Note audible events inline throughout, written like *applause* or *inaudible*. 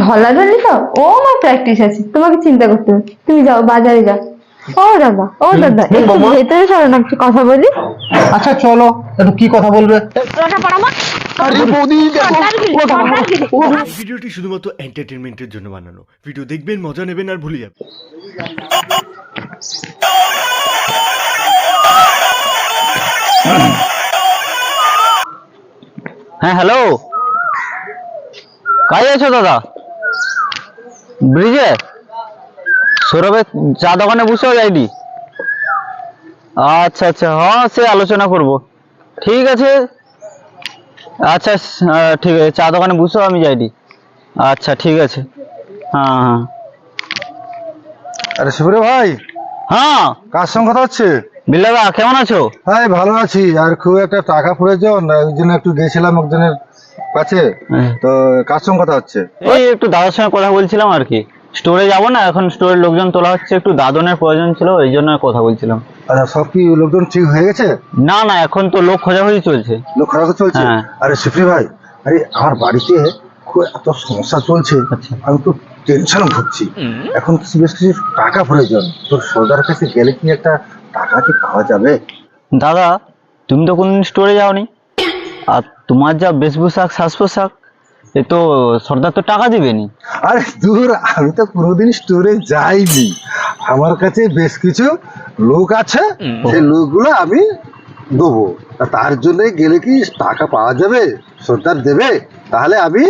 ঢলাঢলি তো ও আমার প্র্যাকটিস আছে। তোমাকে চিন্তা করতে হবে। তুমি যাও বাজারে যাও। ও দাদা ও দাদা একটু ভেতরে চলো না একটু কথা বলি। আচ্ছা চলো একটু কি কথা বলবে? আরে বৌদি ভিডিওটি শুধুমাত্র এন্টারটেনমেন্টের জন্য বানানো। ভিডিও দেখবেন মজা নেবেন আর ভুলে যাবেন। হ্যাঁ হ্যালো। কাজ আছো দাদা? ব্রিজে? সৌরভের চা দোকানে বসেও যাইনি আচ্ছা আচ্ছা হ্যাঁ সে আলোচনা করব। ঠিক আছে? আচ্ছা স- ঠিক আছে চা দোকানে বসেও আমি যাইনি আচ্ছা ঠিক আছে। হ্যাঁ হ্যাঁ। আরে শিবরে ভাই হ্যাঁ। কার সঙ্গে কথা হচ্ছে? বিল্লাদা কেমন আছো? হ্যাঁ ভালো আছি। আর খুব একটা টাকা প্রয়োজন ওই জন্য একটু গেছিলাম একজনের কাছে? হ্যাঁ। তো কার সঙ্গে কথা হচ্ছে? এই একটু দাদার সঙ্গে কথা বলছিলাম আর কি। স্টোরে যাব না এখন স্টোরের লোকজন তোলা হচ্ছে একটু দাদনের প্রয়োজন ছিল এই জন্য কথা বলছিলাম। আচ্ছা সব কি লোকজন ঠিক হয়ে গেছে? না না এখন তো লোক খোঁজাখুঁজি চলছে। লোক খারাপ চলছে? হ্যাঁ। আরে শিফরি ভাই আরে আমার বাড়িতে খুব এত সমস্যা চলছে। আচ্ছা। আমি তো টেনশন ভুগছি। এখন কিছু বেশ কিছু টাকা প্রয়োজন। তোর সর্দার কাছে গেলে কি একটা টাকা কি পাওয়া যাবে? দাদা তুমি তো কোনদিন স্টোরে যাওনি? আর তোমার যা বেশভূষাক শ্বাস পোশাক এ তো সর্দার তো টাকা দিবেনি। আরে দূর আমি তো কোনোদিন স্টোরে যাইনি। আমার কাছে বেশ কিছু লোক আছে সেই লোকগুলো আমি দেবো। তা তার জন্য গেলে কি টাকা পাওয়া যাবে? সর্দার দেবে? তাহলে আমি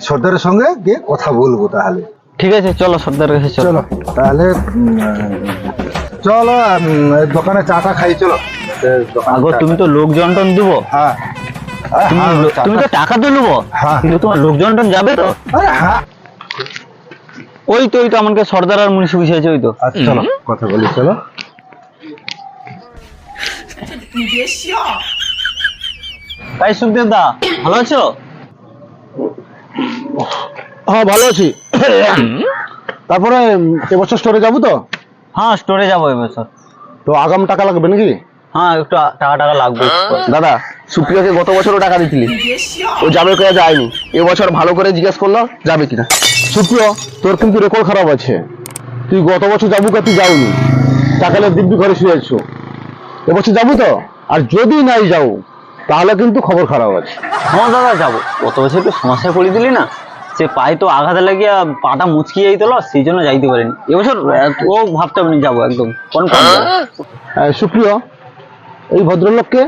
সর্দারের সঙ্গে গিয়ে কথা বলব তাহলে। ঠিক আছে চলো সর্দার কাছে চলো। চলো তাহলে উম, চলো উম, দোকানে চাটা খাই চলো। এ, দোকানে আগো চা- তুমি তো লোকজন টন দিবো। হ্যাঁ। তুমি হ্যাঁ, তুমি তো টাকা তো নেব। হ্যাঁ। কিন্তু তোমার লোকজন যাবে তো? হ্যাঁ। ওই তো ওই তো আমাকে সর্দার আর ওই তো। আচ্ছা চলো কথা বলি চলো। তাই সুখদেব দা ভালো আছো? হ্যাঁ ভালো আছি। তারপরে এবছর স্টোরে যাব তো? হ্যাঁ স্টোরে যাব এবছর। তো আগাম টাকা লাগবে নাকি? হ্যাঁ একটু টাকা টাকা লাগবে। দাদা সুপ্রিয়াকে গত বছরও টাকা দিছিলি। ও যাবে কে যায়নি। এবছর ভালো করে জিজ্ঞেস করল যাবে কিনা। সুপ্রিয় তোর কিন্তু রেকর্ড খারাপ আছে। তুই গত বছর যাব কে তুই যাওনি। টাকালে দিব্যি ঘরে শুয়ে আছো। এবছর যাব তো? আর যদি নাই যাও তাহলে কিন্তু খবর খারাপ আছে। হ্যাঁ দাদা যাব। গত বছর তো সমস্যায় পড়ে দিলি না? সে পায়ে তো আঘাত লাগিয়া পাটা মুচকি যাইতল সেই জন্য যাইতে পারেনি। এবছর ও ভাবতে আমি যাব একদম। কনফার্ম আহ, সুপ্রিয় এই ভদ্রলোককে?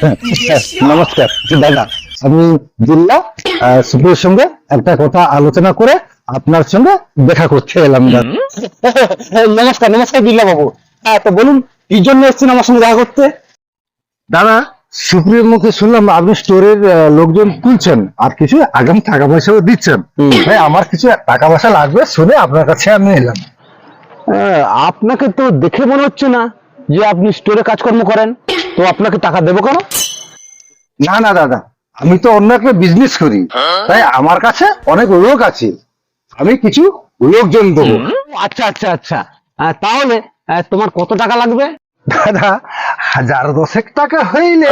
*laughs* নমস্কার দাদা। আমি জিল্লা আহ, সুপ্রিয়র সঙ্গে একটা কথা আলোচনা করে আপনার সঙ্গে দেখা করতে এলাম দাদা। *laughs* নমস্কার নমস্কার জিল্লা বাবু। হ্যাঁ তো বলুন কি জন্য এসেছেন আমার সঙ্গে দেখা করতে? দাদা সুপ্রিয়র মুখে শুনলাম আপনি স্টোরের লোকজন তুলছেন আর কিছু আগাম টাকা পয়সাও দিচ্ছেন। তাই আমার কিছু টাকা পয়সা লাগবে শুনে আপনার কাছে আমি এলাম। হ্যাঁ, আপনাকে তো দেখে মনে হচ্ছে না। যে আপনি স্টোরে কাজকর্ম করেন তো আপনাকে টাকা দেবো কেন? না না দাদা আমি তো অন্য একটা বিজনেস করি। তাই আমার কাছে অনেক লোক আছে। আমি কিছু লোকজন দেবো। আচ্ছা আচ্ছা আচ্ছা। আহ, তাহলে আহ, তোমার কত টাকা লাগবে? দাদা হাজার দশেক টাকা হইলে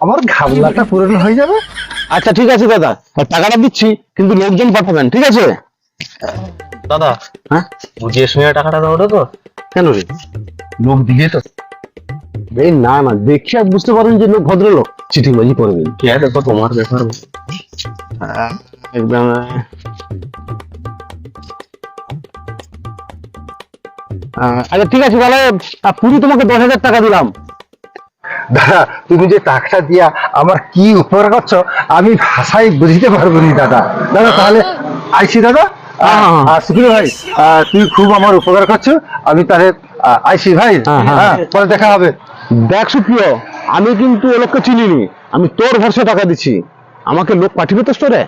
আমার ঘাবলাটা পূরণ হয়ে যাবে। আচ্ছা ঠিক আছে দাদা। আর টাকাটা দিচ্ছি কিন্তু লোকজন পাঠাবেন ঠিক আছে? দাদা হ্যাঁ? বুঝিয়ে শুনে টাকাটা দাও তো। কেন রে? লোক দিয়ে তো এই না না দেখে আর বুঝতে পারেন যে লোক ভদ্রলোক। চিঠিবাজি করবেন। হ্যাঁ দেখো তোমার ব্যাপার। হ্যাঁ, একদম আচ্ছা ঠিক আছে তাহলে পুরি তোমাকে দশ হাজার টাকা দিলাম। দাদা তুমি যে টাকাটা দিয়া আমার কি উপকার করছ আমি ভাষায় বুঝতে পারব নি দাদা। দাদা তাহলে আইছি দাদা। হ্যাঁ। আর সুপ্রিয় ভাই তুই খুব আমার উপকার করছ। আমি তাহলে আইছি ভাই। হ্যাঁ, হ্যাঁ। হ্যাঁ পরে দেখা হবে। দেখ সুপ্রিয় আমি কিন্তু এ লোককে চিনিনি। আমি তোর ভরসা টাকা দিচ্ছি। আমাকে লোক পাঠিয়ে তো স্টোরে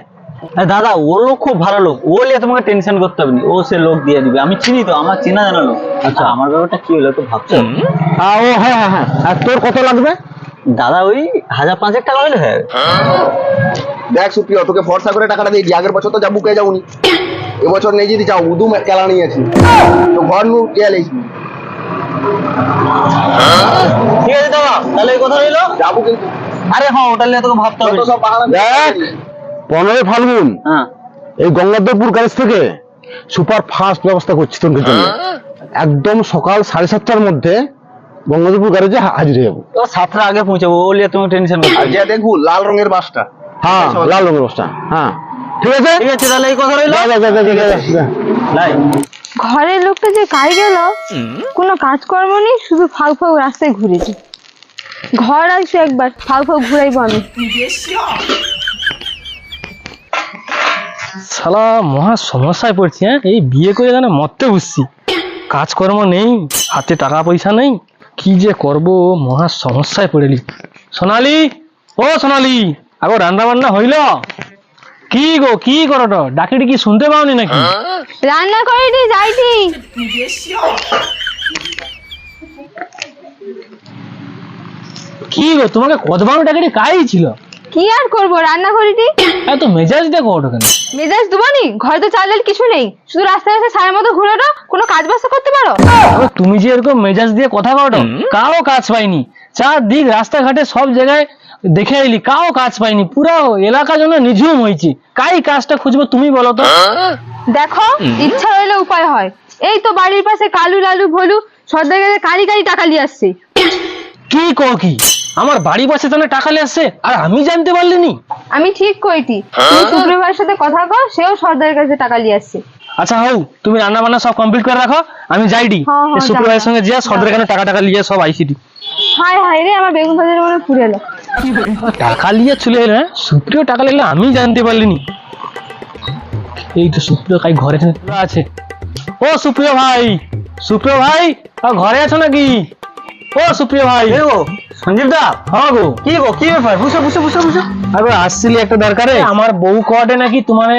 হ্যাঁ, দাদা ও লোক খুব ভালো লোক। ও নিয়ে তোমাকে টেনশন করতে হবে না। ও সে লোক দিয়ে দিবে। আমি চিনি তো আমার চেনা জানা লোক। আচ্ছা আমার ব্যাপারটা কি হলো তো ভাবছ? ও হ্যাঁ হ্যাঁ হ্যাঁ। আর তোর কত লাগবে? দাদা ওই হাজার পাঁচেক টাকা হলে হয়ে। যাবে। দেখ সুপ্রিয় তোকে ফর্সা করে টাকাটা দিয়েছি আগের বছর তো যা বুকে যাওনি। এবছর নেই যদি চাও উদু কেলা নিয়ে আছি। তো ঘর নু গেলেই ঠিক আছে দাদা তাহলে এই কথা রইল? যাব কিন্তু। আরে হ্যাঁ ওটা নিয়ে তোকে ভাবতে হবে। সব দেখ পনেরোই ফাল্গুন। হ্যাঁ। এই গঙ্গাধরপুর গ্যারেজ থেকে সুপার ফাস্ট ব্যবস্থা করছি তোর জন্য। একদম সকাল সাড়ে সাতটার মধ্যে গঙ্গাধরপুর গ্যারেজে হাজির হয়ে যাব। সাতটা আগে পৌঁছাবো ও লিয়ে তুমি টেনশন করছ আর যা দেখব লাল রঙের বাসটা। হ্যাঁ লাল রঙের বস্তা হ্যাঁ। ঠিক আছে? ঠিক আছে তাহলে এই কথা রইল। যা, যা, যা, যা, যা, যা। লাই। ঘরের লোকটা যে কাজ গেল কোনো কাজকর্ম নেই শুধু ফাউ ফাউ রাস্তায় ঘুরেছে। ঘর আসছে একবার ফাউ ফাউ ঘুরাইবো আমি। শালা মহা সমস্যায় পড়ছি হ্যাঁ? এই বিয়ে করে যেন মরতে বুঝছি কাজকর্ম নেই হাতে টাকা পয়সা নেই কি যে করব মহা সমস্যায় পড়েলি সোনালি ও সোনালি আগো রান্না বান্না হইল? কি গো কি করো তো? ডাকিটি কি শুনতে পাওনি নাকি? রান্না করে দি যাইটি কি গো তোমাকে কতবার ডাকিটি কাই ছিল? কি আর করব রান্না করিটি এত মেজাজ দেখো ওটা কেন? মেজাজ দুবানি? ঘরে তো চালের কিছু নেই। শুধু রাস্তায় রাস্তায় সারের মতো ঘুরে ওঠো কোনো কাজ বাজ করতে পারো? আরে তুমি যে এরকম মেজাজ দিয়ে কথা কটো কাও কাজ পাইনি। চারদিক রাস্তাঘাটে সব জায়গায় দেখে এলি কাও কাজ পাইনি পুরো এলাকা জন্য নিঝুম হয়েছে কাই কাজটা খুঁজবো তুমি বলো তো? দেখো ইচ্ছা হইলে উপায় হয়। এই তো বাড়ির পাশে কালু লালু ভলু সর্দার কাছে কারি কারি টাকা নিয়ে আসছে। কি কো কি? আমার বাড়ি বসে তাহলে টাকা নিয়ে আসছে আর আমি জানতে পারলিনি। আমি ঠিক কইটি। তুমি সুপ্রিমার সাথে কথা কও সেও সর্দারের কাছে টাকা নিয়ে আসছে। আচ্ছা হও তুমি রান্না বান্না সব কমপ্লিট করে রাখো আমি যাইডি। হ্যাঁ, হ্যাঁ, সুপ্রভাইয়ের যাও। সঙ্গে যা সর্দার এখানে টাকা টাকা নিয়ে সব আইসিটি হায় হায় রে আমার বেগুন ভাজার মনে পুড়ে এলো। টাকা নিয়ে চলে এলো হ্যাঁ? সুপ্রিয় টাকা লাগলে আমি জানতে পারলিনি। এই তো সুপ্রিয় কাই ঘরে আছে। ও সুপ্রিয় ভাই সুপ্রিয় ভাই ঘরে আছো নাকি? ও সুপ্রিয় ভাই। গো? সঞ্জীব দা? হ্যাঁ গো। কি গো? কি ব্যাপার? বুঝো বুঝো বুঝো বুঝো আরে আসছিলি একটা দরকারে। আমার বউ কটে নাকি তোমার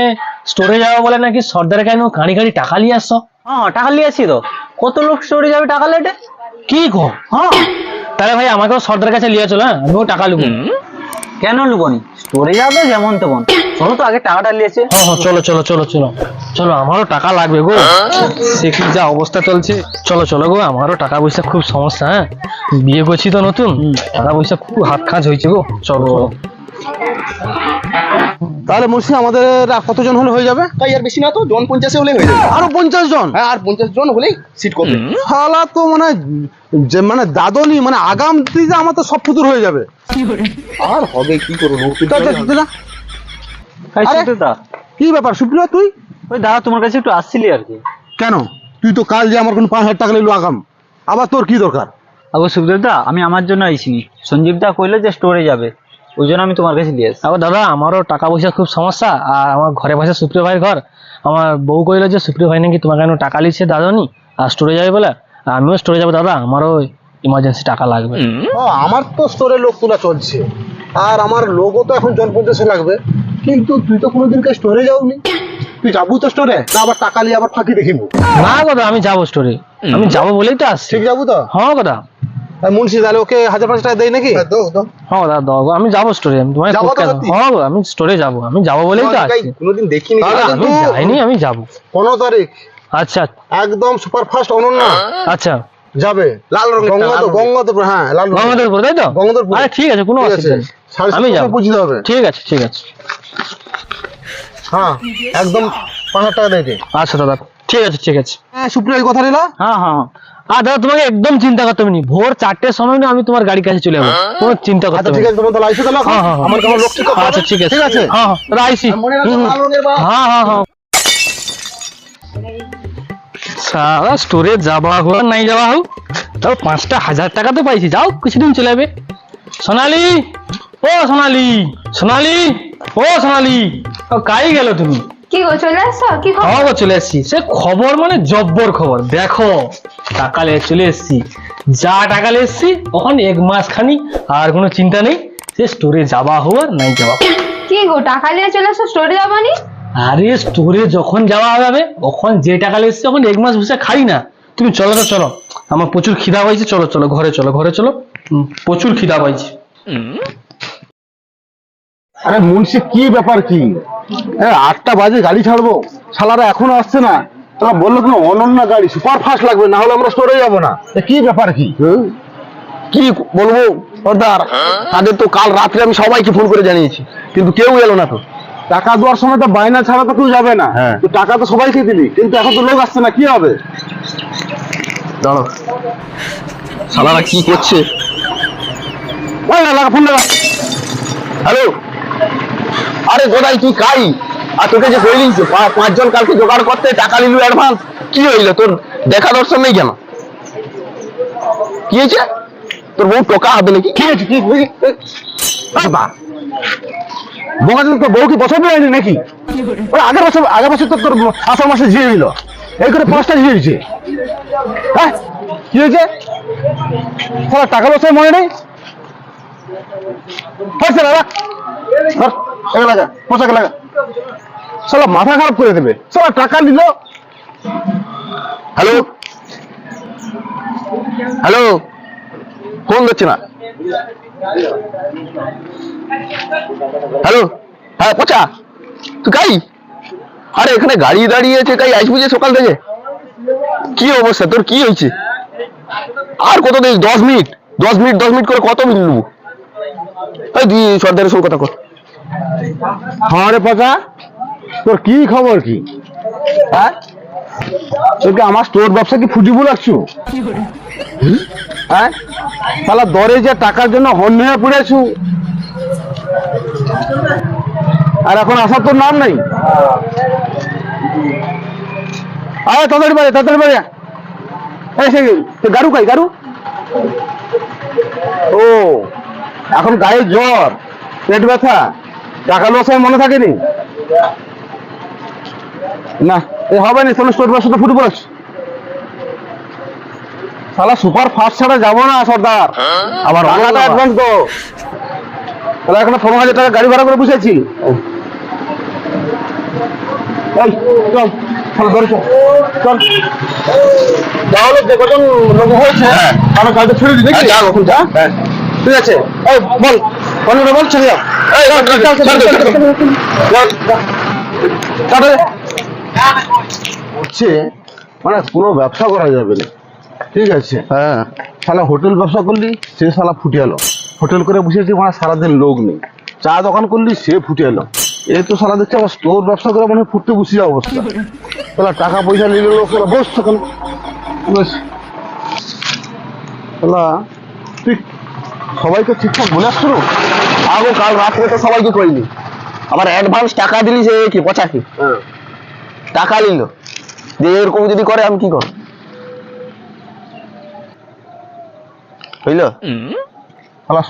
স্টোরে যাওয়া বলে নাকি সর্দারে কেন গাড়ি গাড়ি টাকা নিয়ে আসছো? হ্যাঁ টাকা নিয়ে আসছি তো। কত লোক স্টোরে যাবে টাকা লেটে? কি গো? হ্যাঁ। তাহলে ভাই আমাকেও সর্দার কাছে নিয়ে চলো হ্যাঁ? আমিও টাকা লুবো। কেন লুবনি স্টোরে যাবে যেমন তেমন। চলো তো আগে টাকাটা নিয়েছে হ্যাঁ হ্যাঁ চলো চলো চলো চলো। চলো আমারও টাকা লাগবে গো। সে কি যা অবস্থা চলছে? চলো চলো গো আমারও টাকা পয়সা খুব সমস্যা হ্যাঁ? বিয়ে করছি তো নতুন টাকা পয়সা খুব হাত খাঁজ হয়েছে গো। চলো চলো। তাহলে মুন্সি আমাদের আর কতজন হলে হয়ে যাবে? তাই আর বেশি না তো জন পঞ্চাশে হলে হয়ে যাবে। আরও পঞ্চাশ জন? হ্যাঁ আর পঞ্চাশ জন হলেই সিট করবে। শালা তো মানে যে মানে দাদনি মানে আগাম দিকে আমার তো সব ফুতুর হয়ে যাবে। আর হবে কি করব? কি ব্যাপার সুপ্রিয়া তুই? ওই দাদা তোমার কাছে একটু আসছিলি আর কি। কেন? তুই তো কাল যে আমার কোন পাঁচ হাজার টাকা নিলো আগাম। আবার তোর কি দরকার? আবার সুপ্রিয় দা আমি আমার জন্য আইসিনি। সঞ্জীব দা কইলো যে স্টোরে যাবে। ওই জন্য আমি তোমার কাছে নিয়ে আসছি। আবার দাদা আমারও টাকা পয়সা খুব সমস্যা আর আমার ঘরে পাশে সুপ্রিয় ভাইয়ের ঘর। আমার বউ কইলো যে সুপ্রিয় ভাই নাকি তোমার কেন টাকা লিখছে দাদানি আর স্টোরে যাবে বলে? আর আমিও স্টোরে যাব দাদা আমারও ইমার্জেন্সি টাকা লাগবে। ও, আমার তো স্টোরে লোক তোলা চলছে আর আমার লোকও তো এখন জন পঞ্চাশে লাগবে। কিন্তু তুই তো কোনোদিন কে স্টোরে যাওনি। তুই যাব তো স্টোরে না আবার টাকা নিয়ে আবার ফাঁকি দেখিব। না দাদা আমি যাব স্টোরে। আমি যাব বলেই তো আসছি। ঠিক যাব তো? হ্যাঁ দাদা। মুন্সি তাহলে ওকে হাজার পাঁচ টাকা দেয় নাকি? দাও দাও হ্যাঁ দাদা দাও আমি যাব স্টোরে আমি তোমায়? হ্যাঁ আমি স্টোরে যাব। আমি যাব বলেই তো কোনোদিন দেখিনি। আমি যাইনি আমি যাব। পনেরো তারিখ। আচ্ছা। একদম সুপার ফাস্ট অনন্যা। আচ্ছা। যাবে। লাল রঙের টা, গঙ্গাধর রঙের। হ্যাঁ লাল গঙ্গাধরপুর তাই তো? গঙ্গাধরপুর। আরে ঠিক আছে কোনো ঠিক অসুবিধা নেই। আমি যাব। পৌঁছে হবে। ঠিক আছে ঠিক আছে। হ্যাঁ একদম পাঁচ হাজার টাকা দেয় আচ্ছা দাদা। ঠিক আছে ঠিক আছে। হ্যাঁ সুপ্রিয়া কথা নিলা হ্যাঁ হ্যাঁ। আর দাদা তোমাকে একদম চিন্তা করতে হবে ভোর চারটের সময় না আমি তোমার গাড়ির কাছে চলে যাব। কোনো চিন্তা করতে ঠিক আছে তোমার তাহলে আইসো তাহলে এখন? আমার কেমন লোক ঠিক আচ্ছা আছে? ঠিক আছে। হ্যাঁ হ্যাঁ আইসি হ্যাঁ হ্যাঁ হ্যাঁ। সারা স্টোরে যাওয়া হোক আর নাই যাওয়া হোক তাও পাঁচটা হাজার টাকা তো পাইছি। যাও কিছুদিন চলে যাবে। সোনালি ও সোনালি সোনালি ও সোনালি। কাই গেল তুমি? কি গো চলে আসছো? কি খবর? হ্যাঁ চলে এসছি। সে খবর মানে জব্বর খবর। দেখো টাকা নিয়ে চলে এসছি। যা টাকা নিয়ে এসছি ওখানে এক মাস খানি আর কোনো চিন্তা নেই। সে স্টোরে যাওয়া নাই যাওয়া কি গো টাকা নিয়ে চলে আসছো স্টোরে যাবানি আরে স্টোরে যখন যাওয়া যাবে তখন যে টাকা লেগেছে তখন এক মাস বসে খাই না। তুমি চলো তো চলো। আমার প্রচুর খিদা পাইছে। চলো চলো ঘরে চলো ঘরে চলো। উম, প্রচুর খিদা পাইছে। আরে মুন্সি কি ব্যাপার কি? আটটা বাজে গাড়ি ছাড়বো। শালারা এখনও আসছে না। তোরা বলল কোনো অনন্য গাড়ি সুপার ফাস্ট লাগবে না হলে আমরা স্টোরে যাব না। কি ব্যাপার কি? কি বলব? সর্দার তাদের তো কাল রাত্রে আমি সবাইকে ফোন করে জানিয়েছি কিন্তু কেউ এলো না তো। টাকা দেওয়ার সময় তো বায়না ছাড়া তো কেউ যাবে না। হ্যাঁ। তো টাকা তো সবাইকে দিলি কিন্তু এখন তো লোক আসছে না কি হবে? দাঁড়ো শালারা কি করছে? লাগা ফোন লাগা হ্যালো? আরে গোদাই তুই কাই আর তোকে যে বলি যে পাঁচজন কালকে জোগাড় করতে টাকা নিলু অ্যাডভান্স কি হইল? তোর দেখা দর্শন নেই কেন? কি হয়েছে? তোর বউ টোকা হবে নাকি? কি হয়েছে? কি বা। বোকা তো বউ কি হয়নি নাকি? আগের বছর আগের বছর তো তোর আষাঢ় মাসে এই করে পাঁচটা দিয়েছে। হ্যাঁ? কি হয়েছে? টাকা পয়সা মনে নেই? পয়সা লাগা ধর, এগুলো মাথা খারাপ করে দেবে। সালা টাকা নিল। হ্যালো? হ্যালো? ফোন দিচ্ছে না। হ্যালো? হ্যাঁ পচা। তুই কাই? আরে, এখানে গাড়ি দাঁড়িয়ে আছে কাই? আসবি যে সকাল থেকে? কি অবস্থা? তোর কি হয়েছে? আর কত দিন? দশ মিনিট। দশ মিনিট দশ মিনিট করে কত মিনিট নেব? সর্দারের সঙ্গে কথা কর। হ্যাঁ রে পাচা তোর কি খবর কি? হ্যাঁ? তোকে আমার স্টোর ব্যবসা কি ফুটিবু লাগছো? হ্যাঁ? তাহলে দরে যে টাকার জন্য হন্য হয়ে পড়েছু। আর এখন আসার তোর নাম নাই? আরে তাড়াতাড়ি বাড়ি, তাড়াতাড়ি আয়। এই সে তো গারু কাই, গারু? ও, এখন গায়ে জ্বর, পেট ব্যথা। টাকা লোসায় মনে থাকেনি? না এ হবে না তাহলে স্টোর ব্যবসাটা ফুটে পড়েছে শালা সুপার ফাস্ট ছাড়া যাব না সর্দার। আবার টাকাটা অ্যাডভান্স দো। তাহলে এখন পনেরো হাজার টাকা গাড়ি ভাড়া করে বসেছি। চল চল তাহলে যে কজন লোক হয়েছে। আমার হ্যাঁ, এখন যা। হ্যাঁ ঠিক আছে? এই বল। পনেরো বলছো হচ্ছে মানে কোনো ব্যবসা করা যাবে না। ঠিক আছে? হ্যাঁ। শালা হোটেল ব্যবসা করলি সে শালা ফুটে এলো। হোটেল করে বসেছি মানে সারাদিন লোক নেই। চা দোকান করলি সে ফুটে এলো। এ তো সারা দেখছে আবার স্টোর ব্যবসা করে মানে ফুটতে বসে যাওয়া অবস্থা। তাহলে টাকা পয়সা নিয়ে গেলো ওরা বস তখন। তাহলে তুই সবাইকে ঠিকঠাক বলে আসছো আগো কাল রাত্রে তো সবাইকে করিনি আবার অ্যাডভান্স টাকা দিলি সে কি পচা কি হ্যাঁ। টাকা নিল। যে এরকম যদি করে আমি কি করব? বুঝলো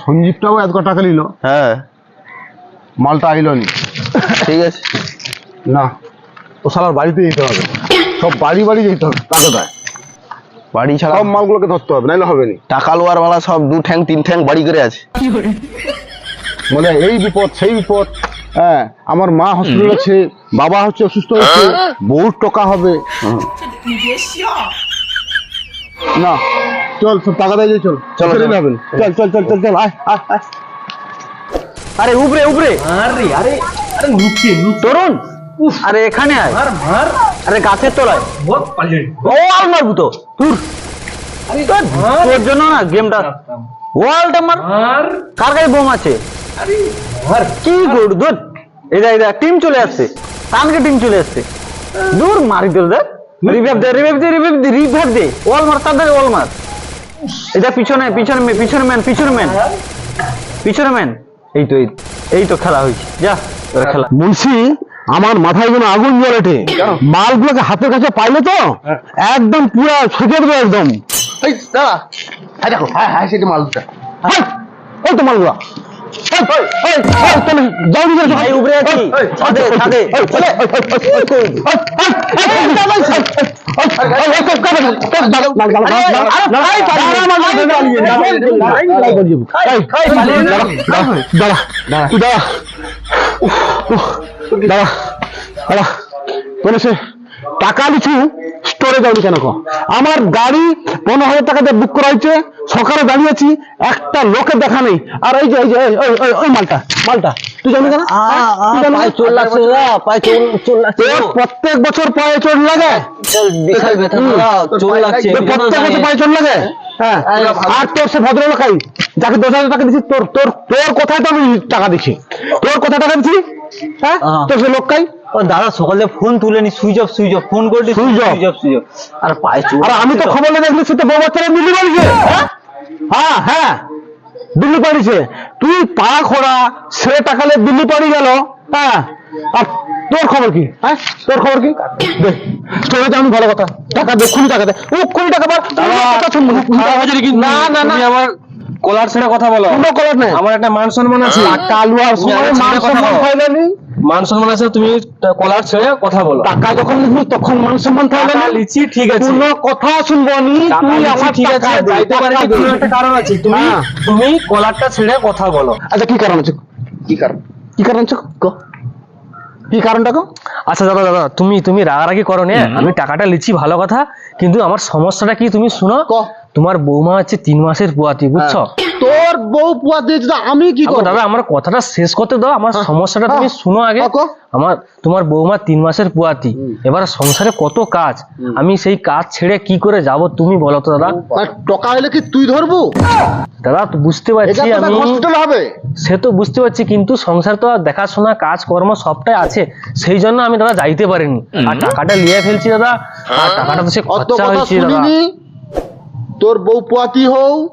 সঞ্জীবটাও এত টাকা নিল? হ্যাঁ। মালটা আইলো নি? ঠিক আছে। না। ও শালার বাড়িতে যেতে হবে। সব বাড়ি বাড়ি যেতে হবে। টাকা দেয় বাড়ি ছাড়া সব মালগুলোকে ধরতে হবে নাইলে হবে না। টাকা লোয়ার বেলা সব দু ঠ্যাং তিন ঠ্যাং বাড়ি করে আছে। মানে এই বিপদ সেই বিপদ। হ্যাঁ আমার মা হসপিটাল আছে বাবা হচ্ছে অসুস্থ হচ্ছে বহু টাকা হবে। না চল সব টাকা দিয়ে চল। চল চল চল। চল চল চল আয় আয় আয়। আরে উপরে উপরে আরে আরে আরে নিচে নিচে। তরুণ আরে এখানে আয়। মার মার। আরে গাছের তলায়। বহুত পালিয়ে ওয়াল মারবো তো তুর তোর জন্য না গেমটা ওয়ালটা মার। মার কার কাছে বোম আছে? আরে কি গুড দুধ এটা এটা টিম চলে আসছে। তানকে টিম চলে আসছে। দূর মারি দিল দেখ। রিভাইভ দে রিভাইভ দে রিভাইভ দে রিভাইভ দে। ওয়াল মার তাদের ওয়াল মার। এটা পিছনে পিছনে মে- পিছনে ম্যান পিছনে ম্যান পিছনে ম্যান এই তো এই তো খেলা হয়েছে। যা খেলা। বলছি আমার মাথায় যেন আগুন জ্বলেটে মালগুলোকে হাতের কাছে পাইলে তো একদম পুরো ছেঁকে দেবো একদম। এই দাঁড়া হ্যাঁ দেখো হ্যাঁ হ্যাঁ সেটা মালটা হ্যাঁ ওই টাকা লিছু স্টোরে যাবি কেন কো? আমার গাড়ি পনেরো হাজার টাকাতে বুক করা হয়েছে সকালে দাঁড়িয়েছি একটা লোকের দেখা নেই। আর এই যে এই যে ওই- মালটা মালটা তুই জানি কেন তোর প্রত্যেক বছর পায়ে চোট লাগে। বিশাল ব্যথা চোর লাগছে। তোর প্রত্যেক বছর পায়ে চোট লাগে। হ্যাঁ? আর তোর সে ভদ্রলোকাই যাকে দশ হাজার টাকা দিচ্ছি তোর তোর তোর কোথায় তো আমি টাকা দিচ্ছি তোর কোথায় টাকা দিচ্ছি হ্যাঁ? হ্যাঁ। সে লোক দাদা সকালে phone তুলেনি switch off switch off phone করে Switch off? Switch off switch off আর পায়ে আর আমি তো খবর দেখলি সে তো বাচ্চারা দিল্লি বাড়িছে হ্যাঁ? হ্যাঁ দিল্লি পাড়িছে তুই পা খোড়া সে টাকালে দিল্লি পাড়ি গেল। হ্যাঁ। আর তোর খবর কি? হ্যাঁ? তোর খবর কি? আমি ভালো কথা। টাকা দে খুনি টাকা দে। ও খুনি টাকা পার না। না না না। আমার কলার ছেড়ে কথা বলো। কোনো কলার নেই। আমার একটা মান সম্মান আছে। কালু আর তুমি সময় মান সম্মান বলো। ফাইলানি মান সম্মান আছে তুমি কলার ছেড়ে কথা বলো। টাকা যখন লিখবি তখন মান সম্মান টাকা ফাইলানি লিচি ঠিক আছে। কোনো কথা শুনব নি। তুই আমার ঠিক আছে। যাইতে পারি দে। কোনো একটা কারণ আছে। তুমি হ্যাঁ। তুমি কলারটা ছেড়ে কথা বলো। আচ্ছা কি কারণ আছে? কি কারণ? কি কারণ আছে? ক। কি কারণটা কো? আচ্ছা দাদা দাদা তুমি তুমি রাগারাগি করো নে আমি টাকাটা লিচি ভালো কথা। কিন্তু আমার সমস্যাটা কি তুমি শুনো? ক। তোমার বৌমা হচ্ছে তিন মাসের বুয়াতি বুঝছ? তোর বউ পুয়া দিয়েছে তো আমি কি আগো করব? দাদা আমার কথাটা শেষ করতে দাও আমার সমস্যাটা তুমি হ্যাঁ। শুনো আগে। হ্যাঁ, আমার তোমার বৌমা তিন মাসের পুয়াতি। এবার সংসারে কত কাজ? আমি সেই কাজ ছেড়ে কি করে যাব তুমি বলো তো দাদা? আর টাকা হলে কি তুই ধরবো? দাদা তো বুঝতে পারছি আমি। হবে। সে তো বুঝতে পারছি কিন্তু সংসার তো আর দেখাশোনা কাজ কর্ম সবটাই আছে। সেই জন্য আমি দাদা যাইতে পারিনি। আর টাকাটা নিয়ে ফেলছি দাদা। আর টাকাটা তো সে খরচা কথা হয়েছে দাদা। শুনিনি। তোর বউ পুয়াতি হও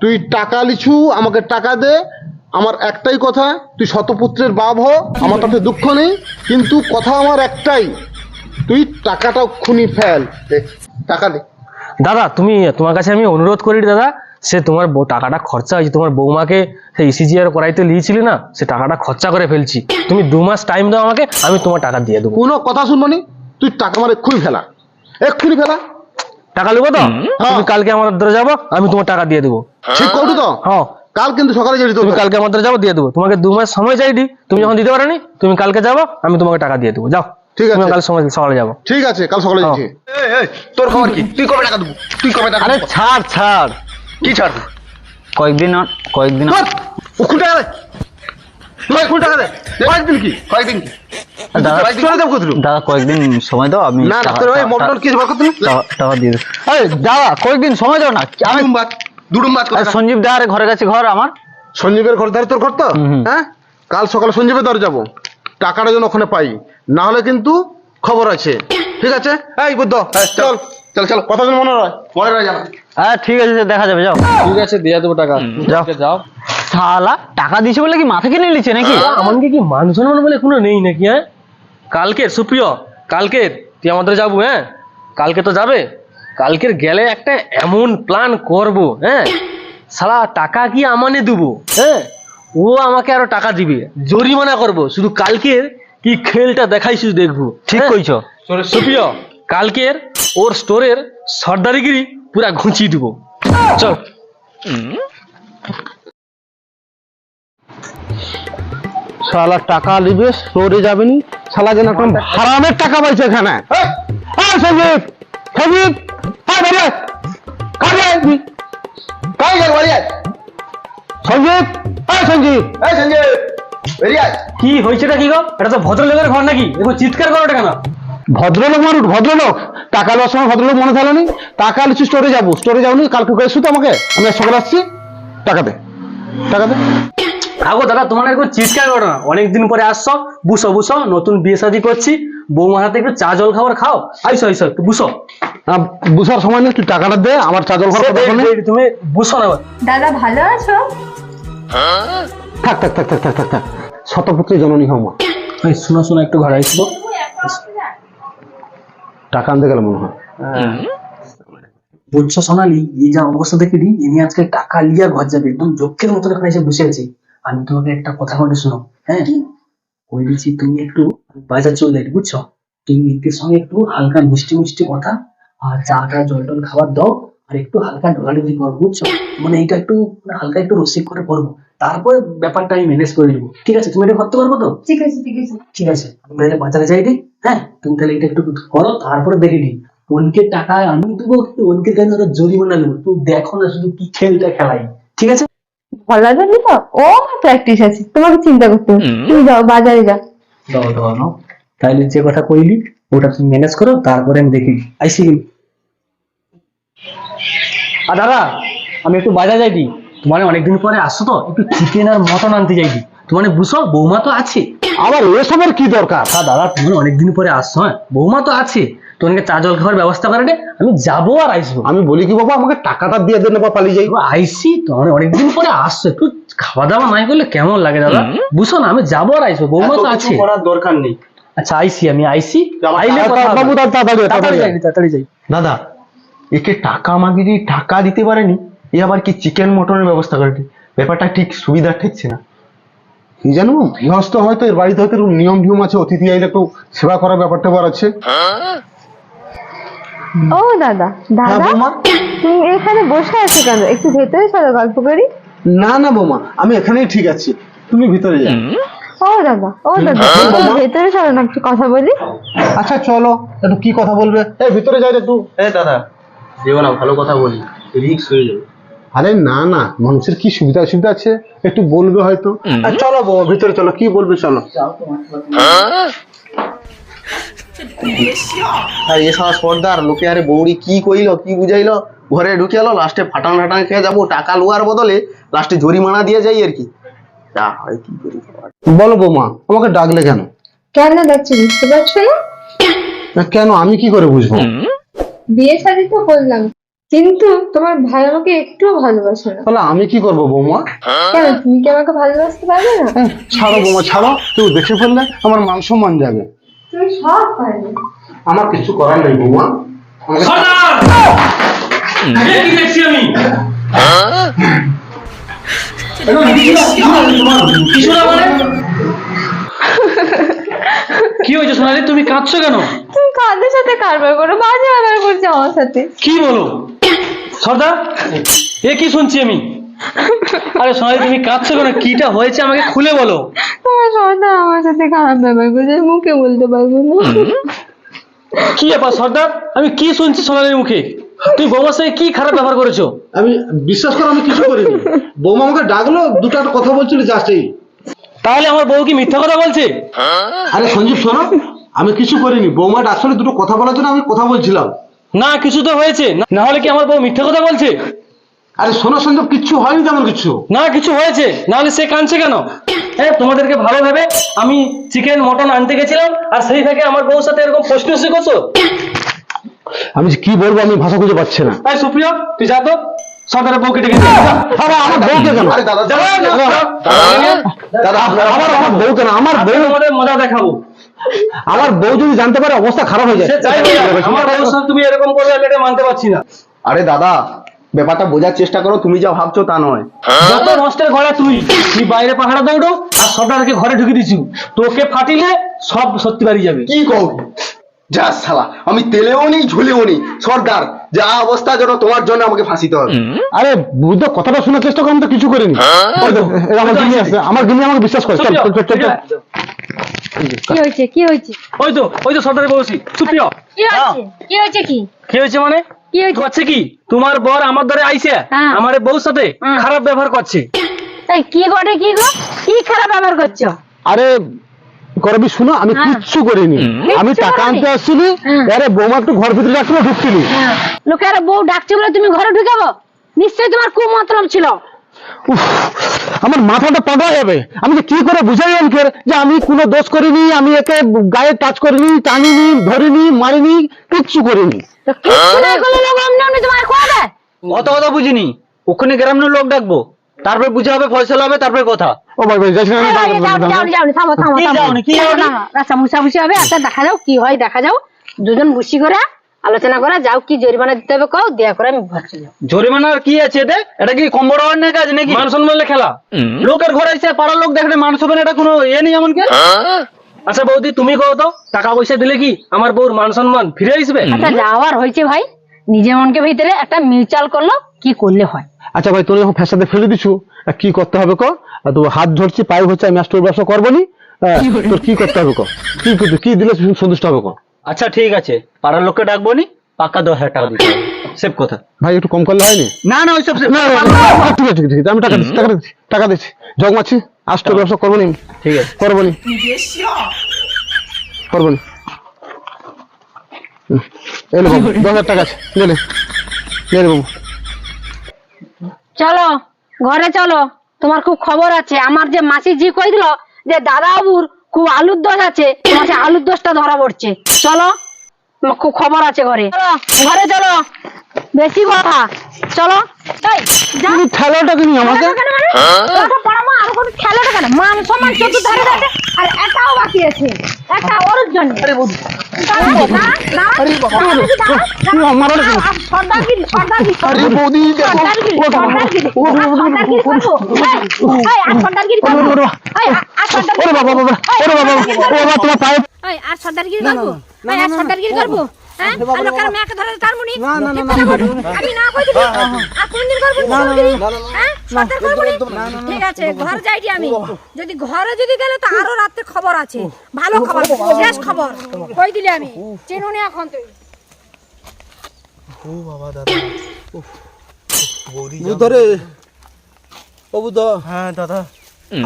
তুই টাকা লিছু আমাকে টাকা দে। আমার একটাই কথা তুই শতপুত্রের বাপ হ আমার তাতে দুঃখ নেই কিন্তু কথা আমার একটাই তুই টাকাটা খুনি ফেল। দে, টাকা দে। দাদা তুমি তোমার কাছে আমি অনুরোধ করি দাদা সে তোমার বউ- টাকাটা খরচা হয়েছে তোমার বৌমাকে সেই ইসিজিআর করাইতে নিয়েছিলে না সে টাকাটা খরচা করে ফেলছি। তুমি দু মাস টাইম দাও আমাকে আমি তোমার টাকা দিয়ে দেবো। কোনো কথা শুনবনি তুই টাকা আমার এক্ষুনি ফেলা। এক্ষুনি ফেলা। টাকা নেব তো? তুমি কালকে আমার ধরে যাব আমি তোমার টাকা দিয়ে দেবো। ঠিক করবি তো? হ্যাঁ। কাল কিন্তু সকালে যাবি তুমি কালকে আমার ধরে যাব দিয়ে দেবো। তোমাকে দু মাস সময় চাইদি তুমি যখন দিতে পারোনি তুমি কালকে যাব আমি তোমাকে টাকা দিয়ে দেবো। যাও। ঠিক আছে। তুমি কাল সময় সকালে যাব। ঠিক আছে কাল সকালে হ্যাঁ। যাচ্ছি। তোর খবর কি? তুই কবে টাকা দেবো? তুই কবে টাকা আরে ছাড় ছাড়। কি ছাড়বি কয়েকদিন কয়েকদিন টাকা দে তুই টাকা দে কয়েকদিন কি? কয়েকদিন কি? দাদা চলে দেবো কোথায়? দাদা কয়েকদিন সময় দাও আমি না না টাকা- তোর ওই টাকা- মোটর কি করতে টাকা- টাকা দিয়ে দেবো। দাদা কয়েকদিন সময় দাও না। আমি দুডুম বাদ দুডুম বাদ আরে সঞ্জীব দার ঘরের কাছে ঘর আমার। সঞ্জীবের ঘর ধারে তোর ঘর তো। হ্যাঁ? কাল সকালে সঞ্জীবের ধরে যাব। টাকাটা যেন ওখানে পাই। না হলে কিন্তু খবর আছে। ঠিক আছে? এই বুদ্ধ চল। চল। চল কথা যেন মনে হয়। মনে রয়ে হ্যাঁ ঠিক আছে দেখা যাবে যাও। ঠিক আছে দিয়ে দেবো টাকা। যাও। যাও। শালা টাকা দিছে বলে কি মাথা কিনে নিচ্ছে নাকি? আমাকে কি মান সম্মান বলে কোনো নেই নাকি হ্যাঁ? কালকের সুপ্রিয় কালকের তুই আমাদের যাব হ্যাঁ? কালকে তো যাবে। কালকের গেলে একটা এমন প্ল্যান করব হ্যাঁ? সালা টাকা কি আমানে দেবো হ্যাঁ? ও আমাকে আরও টাকা দিবে। জরিমানা করব। শুধু কালকের কি খেলটা দেখাই শুধু দেখব ঠিক হ্যাঁ? কইছো। সুপ্রিয় কালকের ওর স্টোরের সর্দারিগিরি পুরা ঘুঁচিয়ে দিব। চল। শালা টাকা নিবে সরে যাবেনি শালা যেন এখন হারামের টাকা পাইছে এখানে। হ্যাঁ কাজে। বাড়ি আয়? কি হয়েছেটা কি গো? এটা তো ভদ্রলোকের ঘর নাকি? দেখো চিৎকার করো কেন? ভদ্রলোক মানুষ ভদ্রলোক। টাকা লওয়ার সময় ভদ্রলোক মনে থাকল নি টাকা লিচু স্টোরে যাব। স্টোরে যাব কালকে করে এসো তো আমাকে। আমি সকালে আসছি। টাকা দে। টাকা দে। আগো দাদা তোমার একটু চিৎকার করো না। অনেকদিন পরে আসছো বুসো বুসো নতুন বিয়ে শাদী করছি বৌমার হাতে একটু চা জল খাবার খাও। আইসো আইসো একটু বুসো। বুঝার সময় নেই তুই টাকাটা দে আমার ঘর কথা শোনে। তুমি বুসো না। দাদা ভালো আছো? থাক থাক থাক থাক থাক থাক থাক। শতপুত্রী জননী হও মা। এই শোনো শোনো একটু ঘরে আইসো। টাকা আনতে গেলে মনে হয়। বুঝছ সোনালি এই যা অবস্থা দেখে দিই ইনি আজকে টাকা লিয়া ঘর যাবে একদম যক্ষের মতন এখানে এসে বসে আছি। আমি তোমাকে একটা কথা বলে শোনো হ্যাঁ? ওই দিচ্ছি তুমি একটু বাজার চলে যাই বুঝছ? তুমি এদের সঙ্গে একটু হালকা মিষ্টি মিষ্টি কথা আর চা টা জল টল খাবার দাও আর একটু হালকা ডলাডলি করব বুঝছ? মানে এইটা একটু মানে হালকা একটু রসিক করে করব। তারপরে ব্যাপারটা আমি ম্যানেজ করে নেব। ঠিক আছে তুমি এটা করতে পারব তো? ঠিক আছে ঠিক আছে। ঠিক আছে আমি তাহলে বাজারে যাই দিই হ্যাঁ? তুমি তাহলে এটা একটু করো তারপরে দেখে নিই অনকের টাকা আমি দেবো অনকের কাছে ওরা জরিমানা দেবো তুমি দেখো না শুধু কি খেলটা খেলাই। ঠিক আছে? ভালো জানি তো ও প্র্যাকটিস আছে। তোমাকে চিন্তা করতে হবে। তুমি যাও বাজারে যাও। দাও দাও নাও। তাহলে যে কথা কইলি ওটা তুমি ম্যানেজ করো তারপরে আমি দেখি। আইসি আর দাদা আমি একটু বাজার যাইতি তোমার অনেকদিন পরে আসছো তো একটু চিকেন আর মটন আনতে যাইতি তোমার বুঝো বৌমা তো আছে। আবার এসবের কি দরকার? তা দাদা তুমি অনেকদিন পরে আসছো হ্যাঁ? বৌমা তো আছে। তোমাকে চা জল খাওয়ার ব্যবস্থা করে আমি যাব আর আসব। আমি বলি কি বাবা আমাকে টাকাটা দিয়ে দেন বা পালিয়ে যাই। আইসি তো অনেক অনেকদিন পরে আসছো একটু খাওয়া দাওয়া নাই করলে কেমন লাগে দাদা? বুঝছ না আমি যাব আর আসব বৌমা তো আছে। করার দরকার নেই। আচ্ছা আইসি আমি আইসি। আইলে কথা বাবু, তাড়াতাড়ি যাই তাড়াতাড়ি যাই। দাদা একে টাকা মাগিয়ে দিয়ে টাকা দিতে পারেনি এ আবার কি চিকেন মটনের ব্যবস্থা করে ব্যাপারটা ঠিক সুবিধা ঠেকছে না। কি জানো গৃহস্থ হয়তো এর বাড়িতে হয়তো নিয়ম নিয়ম আছে অতিথি আইলে একটু সেবা করার ব্যাপারটা আবার আছে। ও দাদা। দাদা? বৌমা? তুমি এখানে বসে আছো কেন? একটু ভেতরে চলো গল্প করি। না না বৌমা আমি এখানেই ঠিক আছি। তুমি ভিতরে যাও। ও দাদা ও দাদা ভেতরে চলো না একটু কথা বলি। আচ্ছা চলো একটু কি কথা বলবে? এই ভিতরে যাই রে একটু। এ দাদা যেও না ভালো কথা বলি রিক্স হয়ে যাবে। আরে না না মানুষের কি সুবিধা অসুবিধা আছে? একটু বলবে হয়তো। চলো বৌমা ভিতরে চলো কি বলবে চলো। আর এ সময় সর্দার লোকে আরে বৌড়ি কি কইলো কি বুঝাইলো? ঘরে ঢুকে এলো লাস্টে ফাটান ফাটান খেয়ে যাব টাকা লোয়ার বদলে লাস্টে জরিমানা দিয়ে যাই আর কি। যা হয় কি করি। বলো বৌমা আমাকে ডাকলে কেন? কেন দেখছি বুঝতে পারছ না? না, কেন? আমি কি করে বুঝব? বিয়ে শাদি তো করলাম কিন্তু তোমার ভাই আমাকে একটুও ভালোবাসে না। তাহলে আমি কি করব বৌমা? কেন? তুমি কি আমাকে ভালোবাসতে পারবে না? হ্যাঁ, ছাড়ো বৌমা ছাড়ো। কেউ দেখে ফেললে আমার মান সম্মান যাবে। তুমি সব পারবে আমার কিছু করার নেই বৌমা। কি দেখছি আমি? কিছু না মানে কি হয়েছে সোনালি? তুমি কাঁদছো কেন? তুমি কাদের সাথে কারবার করো? বাজে ব্যবহার করছ আমার সাথে। কি বলো? সর্দার? এ কি শুনছি আমি? আরে সোনালি তুমি কাঁদছো কেন? কিটা হয়েছে আমাকে খুলে বলো। তোমার সর্দার আমার সাথে খারাপ ব্যবহার করছে আমি মুখে বলতে পারব না। কি ব্যাপার সর্দার? আমি কি শুনছি সোনালির মুখে? তুমি বৌমার সঙ্গে কি খারাপ ব্যবহার করেছ? আমি বিশ্বাস করো আমি কিছু করিনি। বৌমা আমাকে ডাকলো দুটো একটা কথা বলছিল যাচ্ছেই তাহলে আমার বউ কি মিথ্যা কথা বলছে? আরে সঞ্জীব শোনো আমি কিছু করিনি। বৌমা ডাকছিল দুটো কথা বলার জন্য আমি কথা বলছিলাম। না কিছু তো হয়েছে। না- না হলে কি আমার বউ মিথ্যা কথা বলছে? আরে শোনো সঞ্জীব কিচ্ছু হয়নি তেমন কিছু না কিছু হয়েছে না হলে সে কাঁদছে কেন হ্যাঁ তোমাদেরকে ভালো ভেবে আমি চিকেন মটন আনতে গেছিলাম আর সেই থেকে আমার বউর সাথে এরকম প্রশ্ন করছ আমি কি বলব আমি ভাষা খুঁজে পাচ্ছি না তাই সুপ্রিয় তুই যা তো সরকারের বউকে ডেকে আরে আমার বউকে কেন আরে দাদা। দাদা আপনার আমার আমার বউ কেন আমার বউ তোমাদের মজা দেখাবো আমার বউ যদি জানতে পারে অবস্থা খারাপ হয়ে যায় আমার বউর সাথে তুমি এরকম করবে আমি এটা মানতে পারছি না আরে দাদা ব্যাপারটা বোঝার চেষ্টা করো তুমি যা ভাবছ তা নয়। যত নষ্টের ঘরে তুই তুই বাইরে পাহাড়া দৌড়ো আর সর্দারকে ঘরে ঢুকে দিছু তোকে ফাটিলে সব সত্যি বাড়ি যাবে। কি কও যা শালা আমি তেলেও নেই ঝুলেও নেই। সর্দার যা অবস্থা যেন তোমার জন্য আমাকে ফাঁসিতে হবে। আরে বুদ্ধ কথাটা শোনার চেষ্টা করুন তো কিছু করিনি। ওই আমার গিনি আছে আমার গিনি আমাকে বিশ্বাস করে। চল চল চল। কি হয়েছে কি হয়েছে? ওই তো ওই তো সর্দারে বলছি সুপ্রিয় কি হয়েছে কি হয়েছে কি? কি হয়েছে মানে? কি করছে কি? তোমার বর আমার ধরে আইছে হ্যাঁ। আমার সাথে খারাপ ব্যবহার করছে। তাই কি ঘটে কি গো কি খারাপ ব্যবহার করছ? আরে করবি শুনো আমি হ্যাঁ। কিচ্ছু করিনি। আমি টাকা আনতে আসছিলি হ্যাঁ। আরে বৌমা একটু ঘর ভিতরে রাখছিল ঢুকছিলি। লোকের বউ ডাকছে বলে তুমি ঘরে ঢুকাবো? নিশ্চয়ই তোমার কুমতলব ছিল। উফ, আমার মাথাটা পাগলা যাবে আমি যে কি করে বুঝাই ওকে যে আমি কোনো দোষ করিনি আমি একে গায়ে টাচ করিনি টানিনি ধরিনি মারিনি কিচ্ছু করিনি। করলে লোক অমনি অমনি তোমার খোয়াবে? অত কথা বুঝিনি। ওখানে গ্রামের লোক ডাকবো। তারপরে বুঝা হবে ফয়সলা হবে তারপরে কথা। ও ভাই ভাই যাইস না, থামো, থামো, থামো। কি হবে আচ্ছা দেখা যাও কি হয় দেখা যাও। দুজন বসি করে আলোচনা করে যাও কি জরিমানা দিতে হবে কও দেয়া করে আমি ঘর জরিমানার কি আছে এটা কি কম বড় কাজ নাকি? মান খেলা। লোকের ঘরে এসে পাড়ার লোক দেখলে মানুষ হবে না এটা কোনো ইয়ে নেই এমন কি আচ্ছা বৌদি তুমি কও তো টাকা পয়সা দিলে কি আমার বউর মান সম্মান ফিরে আসবে? আচ্ছা যাওয়ার হয়েছে ভাই নিজের মনকে ভিতরে একটা মিউচুয়াল করল কি করলে হয়। আচ্ছা ভাই তোর যখন ফ্যাসাদে ফেলে দিছু কি করতে হবে কো? তো হাত ধরছি পায়ে হচ্ছে আমি আজ তোর ব্যবসা করব নি তোর কি করতে হবে কো? কি করতে কি দিলে সন্তুষ্ট হবে কো? আচ্ছা ঠিক আছে পাড়ার লোককে ডাকবো নি পাক্কা দশ হাজার টাকা দিতে সেভ কথা। ভাই একটু কম করলে হয়নি? না না ওইসব না না, না, না, ঠিক আছে ঠিক আছে আমি টাকা দিচ্ছি টাকা দিচ্ছি টাকা দিচ্ছি। জগ আজ ব্যবসা করব নি। ঠিক আছে। করব নি। করব নি। হুম, এই নে বাবু দশ হাজার টাকা আছে নে নে। নে নে বাবু। চলো ঘরে চলো। তোমার খুব খবর আছে আমার যে মাসি জি কই দিল যে দাদা বাবুর খুব আলুর দোষ আছে আলুর দোষটা ধরা পড়ছে। চলো। খুব খবর আছে ঘরে। ঘরে চলো। বেশি কথা। চলো। ঠেলাটা কিনি আমাকে মানে? আর কোনো? মান সম্মান চতুর্ধারে আছে, আর বাকি আছে। একটা ওর জন্য। সর্দারগিরি করব? সর্দারগিরি করব? হ্যাঁ? মুনি? হ্যাঁ? যদি ঘরে যদি গেলে তো আরও রাত্রে খবর আছে ভালো খবর শেষ খবর কই দিলে আমি চিনুনি এখন তুই ধরে ও হ্যাঁ দাদা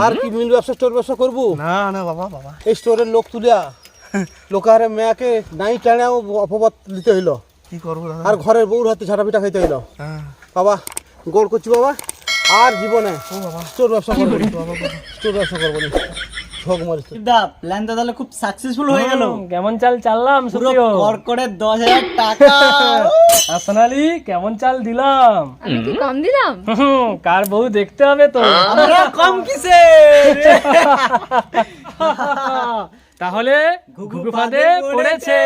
আর কি মিল ব্যবসা স্টোর ব্যবসা করব না না বাবা বাবা এই স্টোরের লোক তুলিয়া লোকারে মেয়াকে নাই টানে অপবাদ দিতে হইল। কি করব আর ঘরের বউর হাতে ঝাঁটা পিঠা খাইতে হইল। বাবা গোল করছি বাবা। আর জীবনে স্টোর ব্যবসা করব স্টোর ব্যবসা করব না। প্ল্যানটা তাহলে খুব সাকসেসফুল হয়ে গেল। কেমন চাল চাললাম পুরো সুপ্রিয়। দশ হাজার টাকা। *laughs* আর সোনালি কেমন চাল দিলাম? আমি কি কম দিলাম? হুম, কার বউ দেখতে হবে তো। কম কিসে *laughs* *laughs* তাহলে ঘুঘু ফাঁদে পড়েছে।